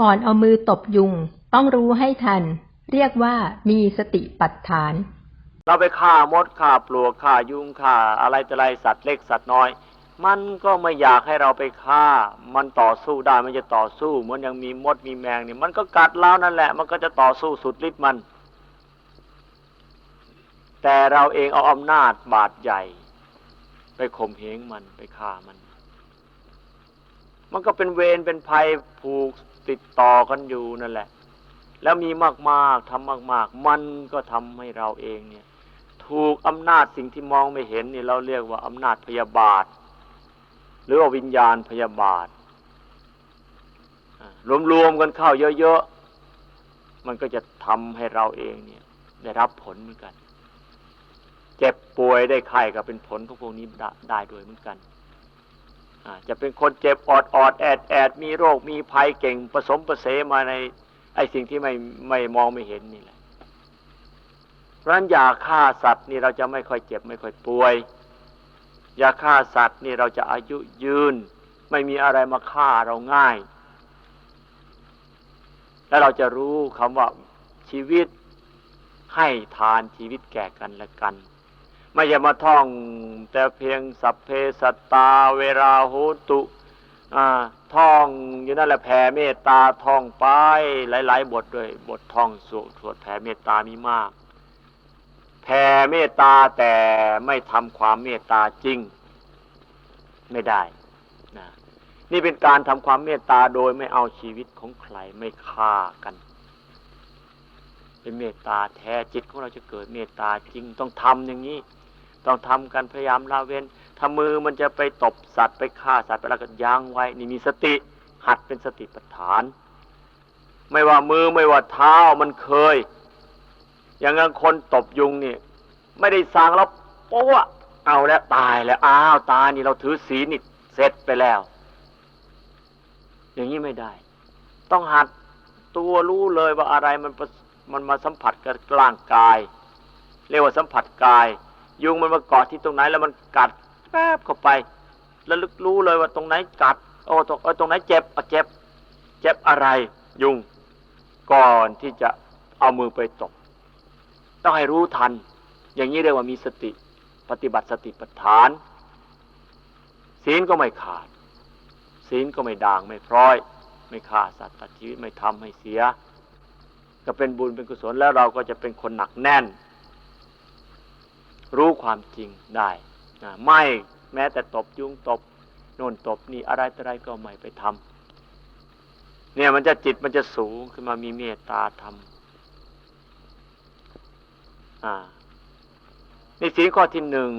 ก่อนเอามือตบยุง ต้องรู้ให้ทัน เรียกว่ามีสติปัฏฐาน เราไปฆ่ามดฆ่าปลวกฆ่ายุงฆ่า อะไรแต่อะไรสัตว์เล็กสัตว์น้อย มันก็ไม่อยากให้เราไปฆ่า มันต่อสู้ได้มันจะต่อสู้เหมือนยังมีมดมีแมงเนี่ยมันก็กัดเรานั่นแหละ มันก็จะต่อสู้สุดฤทธิ์มัน แต่เราเองเอาอำนาจบาดใหญ่ ไปข่มเหงมันไปฆ่ามัน มันก็เป็นเวรเป็นภัยผูก ติดต่อกันอยู่นั่นแหละ แล้วมีมากๆทำมาก ๆ มันก็ทำให้เราเองเนี่ย ถูกอำนาจสิ่งที่มองไม่เห็นนี่เราเรียกว่าอำนาจพยาบาท หรือว่าวิญญาณพยาบาทรวมๆกันเข้าเยอะๆ มันก็จะทำให้เราเองเนี่ย ได้รับผลเหมือนกัน เจ็บป่วยได้ไข้ก็เป็นผลของพวกนี้ได้ด้วยเหมือนกัน จะเป็นคนเจ็บออดออดแอดแอดมีโรคมีภัยเก่งผสมประเสมาในไอ้สิ่งที่ไม่ไม่มองไม่เห็นนี่แหละเพราะฉะนั้นยาฆ่าสัตว์นี่เราจะไม่ค่อยเจ็บไม่ค่อยป่วยยาฆ่าสัตว์นี่เราจะอายุยืน ไม่มีอะไรมาฆ่าเราง่าย แล้วเราจะรู้คำว่าชีวิตให้ทานชีวิตแก่กันและกัน ไม่อย่มาท่อง แต่เพียงสัพเพสัตตาเวราโหตุท่องอยู่นั่นแหละแผ่เมตตาท่องไปหลาย ๆ บทด้วย บทท่องสวดสวดแผ่เมตตามีมาก แผ่เมตตาแต่ไม่ทำความเมตตาจริง ไม่ได้นะนี่เป็นการทำความเมตตาโดยไม่เอาชีวิตของใครไม่ฆ่ากัน เป็นเมตตาแท้จิตของเราจะเกิดเมตตาจริงต้องทำอย่างนี้ ต้องทำกันพยายามละเว้นถ้ามือมันจะไปตบสัตว์ไปฆ่าสัตว์ไปแล้วก็ยั้งไว้ นี่มีสติ หัดเป็นสติปัฏฐาน ไม่ว่ามือไม่ว่าเท้ามันเคย อย่างงั้นคนตบยุงนี่ไม่ได้สั่งแล้วโป๊ะเอาแล้วตายแล้วอ้าวตายนี่เราถือศีลนี่เสร็จไปแล้ว อย่างนี้ไม่ได้ ต้องหัดตัวรู้เลยว่าอะไรมันมันมาสัมผัสกับร่างกาย เรียกว่าสัมผัสกาย ยุงมันมาเกาะที่ตรงไหนแล้วมันกัดแป๊บเข้าไป แล้วลึกรู้เลยว่าตรงไหนกัด โอ้ตรงเออตรงไหนเจ็บอะเจ็บ เจ็บอะไร ยุง ก่อนที่จะเอามือไปตบต้องให้รู้ทัน อย่างนี้เรียกว่ามีสติ ปฏิบัติสติปัฏฐาน ศีลก็ไม่ขาด ศีลก็ไม่ด่างไม่พร้อย ไม่ฆ่าสัตว์ตัดชีวิตไม่ทำให้เสีย ก็เป็นบุญเป็นกุศลแล้วเราก็จะเป็นคนหนักแน่น รู้ความจริงได้นะไม่แม้แต่ตบยุงตบโน่นตบนี่อะไรต่อะไรก็ไม่ไปทำเนี่ยมันจะจิตมันจะสูงขึ้นมามีเมตตาธรรมอ่านี่สีข้อที่หนึ่ง